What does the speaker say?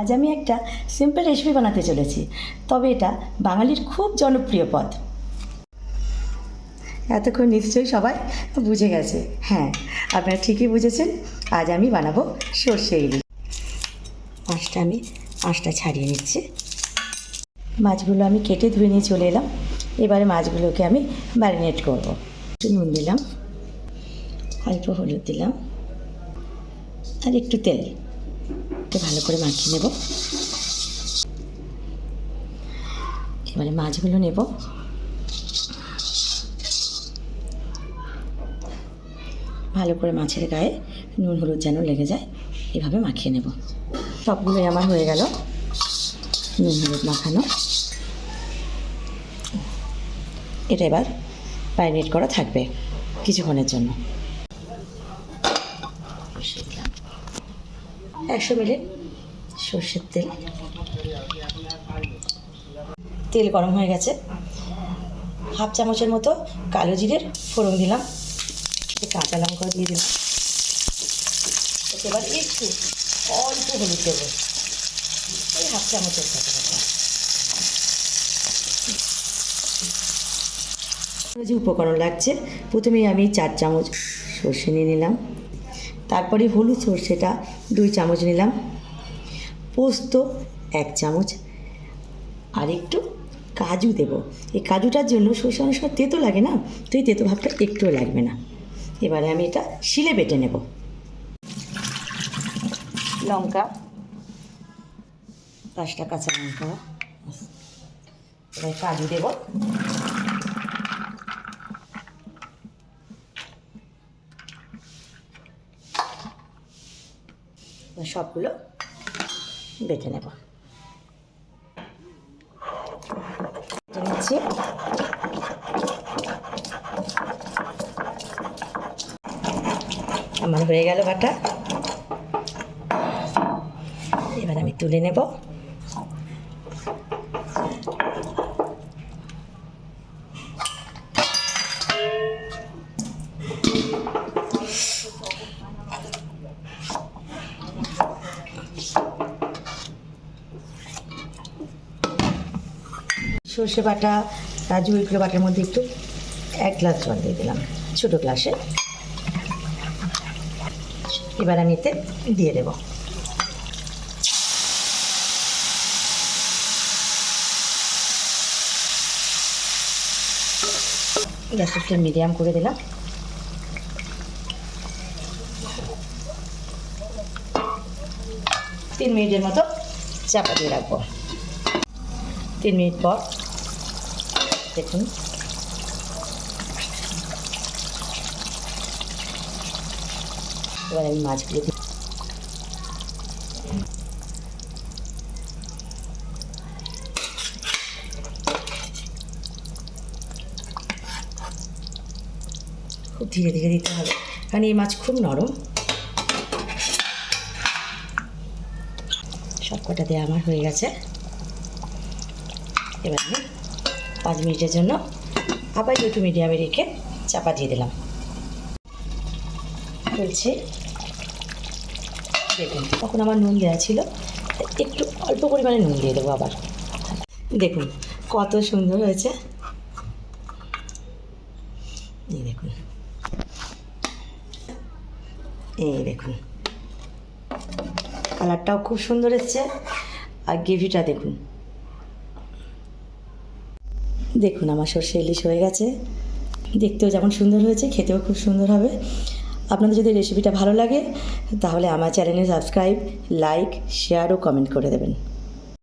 আজ আমি একটা সিম্পল রেসিপি বানাতে চলেছি। তবে এটা বাঙালির খুব জনপ্রিয় পদ। এতক্ষণ নিশ্চয়ই সবাই বুঝে গেছে। হ্যাঁ আপনারা ঠিকই বুঝেছেন। আজ আমি বানাবো সর্ষে ইলিশ। মাছটা আমি আঁশটা ছাড়িয়ে নিচ্ছি। মাছগুলো আমি কেটে ধুয়ে নিয়ে চলে এলাম। এবারে মাছগুলোকে আমি ম্যারিনেট করব। নুন দিলাম, অল্প হলুদ দিলাম, আর একটু তেল। একটু ভালো করে মাখিয়ে নেব। এবারে মাছগুলো নেব। ভালো করে মাছের গায়ে নুন, হলুদ যেন লেগে যায়, এভাবে মাখিয়ে নেব। সবগুলোই আমার হয়ে গেল। নুন, হলুদ মাখানো। এটা এবার ম্যারিনেট করা থাকবে কিছুক্ষণের জন্য। একশো মিলি সর্ষের তেল। তেল গরম হয়ে গেছে। হাফ চামচের মতো কালো জিরের ফোড়ন দিলাম। কাঁচা লঙ্কা দিয়ে দিলাম। এবার একটু অল্প হলুদ দেবো। এই হাফ চামচের কাছাকাছি যে উপকরণ লাগছে, প্রথমেই আমি চার চামচ সর্ষে নিয়ে নিলাম। তারপরে হলুদ সর্ষেটা দুই চামচ নিলাম। পোস্ত এক চামচ। আর একটু কাজু দেব। এই কাজুটার জন্য সর্ষে অনেক সময় তেতো লাগে না, তো এই তেতো ভাবটা একটুও লাগবে না। এবারে আমি এটা শিলে বেটে নেব। লঙ্কা, পাঁচটা কাঁচা লঙ্কা, এবার কাজু দেব। সবগুলো বেটে নেব। নিচ্ছি। আমার হয়ে গেল বাটা। এবার আমি তুলে নেব। সর্ষে বাটা কাজু এগুলো বাটার মধ্যে একটু এক গ্লাস জল দিয়ে দিলাম, ছোটো গ্লাসে। এবার আমি এতে দিয়ে দেব। ফ্লেম মিডিয়াম করে দিলাম। তিন মিনিটের মতো চাপা দিয়ে রাখব। তিন মিনিট পর দেখুন। এবার আমি মাছগুলো খুব ধীরে ধীরে দিতে হবে, কারণ এই মাছ খুব নরম। সব কটা দেওয়া আমার হয়ে গেছে। এবার আমি পাঁচ মিনিটের জন্য আবার একটু মিডিয়ামে রেখে চাপা দিয়ে দিলাম। বলছি, দেখুন, তখন আমার নুন দেওয়া ছিল, একটু অল্প পরিমাণে নুন দিয়ে দেবো আবার। দেখুন, কত সুন্দর হয়েছে। এই দেখুন। এই দেখুন। কালারটাও খুব সুন্দর এসছে। আর গ্রেভিটা দেখুন। দেখুন, আমার সর্ষে ইলিশ হয়ে গেছে। দেখতেও যেমন সুন্দর হয়েছে, খেতেও খুব সুন্দর হবে। আপনাদের যদি রেসিপিটা ভালো লাগে, তাহলে আমার চ্যানেলে সাবস্ক্রাইব লাইক শেয়ার ও কমেন্ট করে দেবেন।